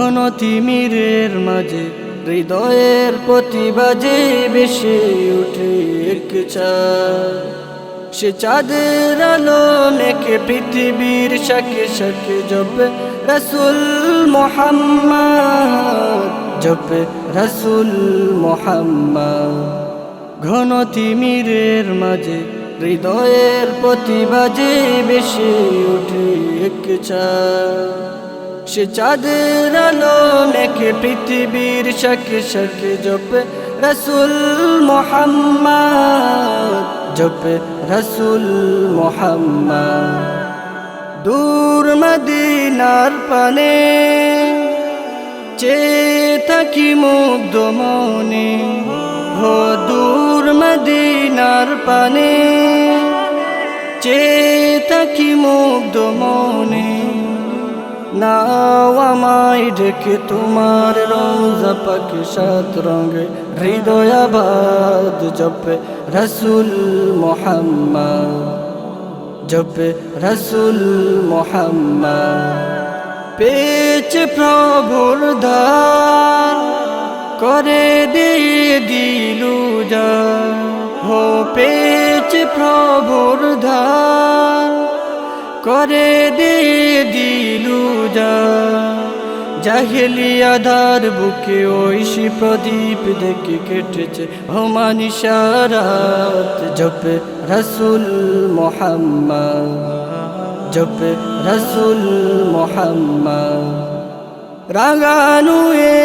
ঘন তিমিরের মাঝে, হৃদয়ের প্রতিবাজে বেশি উঠে এক সে চাঁদের আলো মেখে পৃথিবীর শাকে শাকে জপে রসুল মোহাম্মদ, জপে রসুল মোহাম্মদ ঘন তিমিরের মাঝে, হৃদয়ের প্রতিবাজে বেশি উঠে এক চাঁদ। সে চাঁদের আলো মেখে পৃথিবীর শাকে শাকে জপে রসুল মোহাম্মদ, জপে রসুল মোহাম্মদ। দূর মদিনার পানে চে থাকি মুগ্ধ মনে হো দূর মদিনার পানে চে থাকি মুগ্ধ মনে। নাও আমায় ডেকে তোমার রোজা পাকে সাত রঙে হৃদয়াবাদ জপে রসুল মোহাম্মদ, জপে রসুল মোহাম্মদ। পেচ প্রভুর ধার করে দিয়ে দিলু যা হো পেচ প্রভুর ধার করে দিয়ে দিলু যা। জাহেলি আধার বুকে ঐশী প্রদীপ দেখে কেটেছে হমানি সারাত জপে রসুল মোহাম্মদ, জপে রসুল মোহাম্মদ। রাগানু এ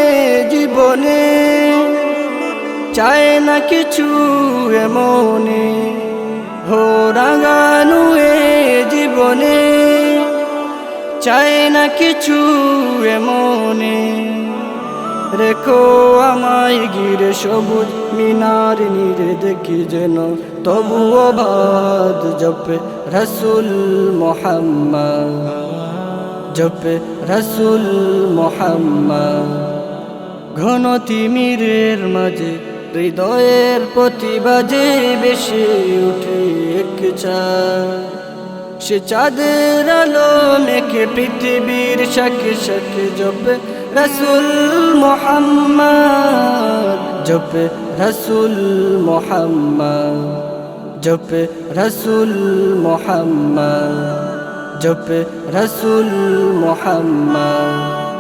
জীবনে, চায় না কিছু এমনে। হো রাগানু এ জীবনে, চায় না কিছু এমনে। রেখো আমায় গিরে সবুজ মিনার নিরে, দেখি যেন তবুও বাদ জপে রসুল মোহাম্মদ, জপে রসুল মোহাম্মদ। ঘন তিমিরের মাঝে, হৃদয়ের প্রতিবাজে বেশি উঠে চাঁদ। সে চাঁদের আলো মেখে পৃথিবীর শাকে শাকে জপে রসুল মোহাম্মদ, জপে রসুল মোহাম্মদ, জপে রসুল মোহাম্মদ, জপে রসুল মোহাম্মদ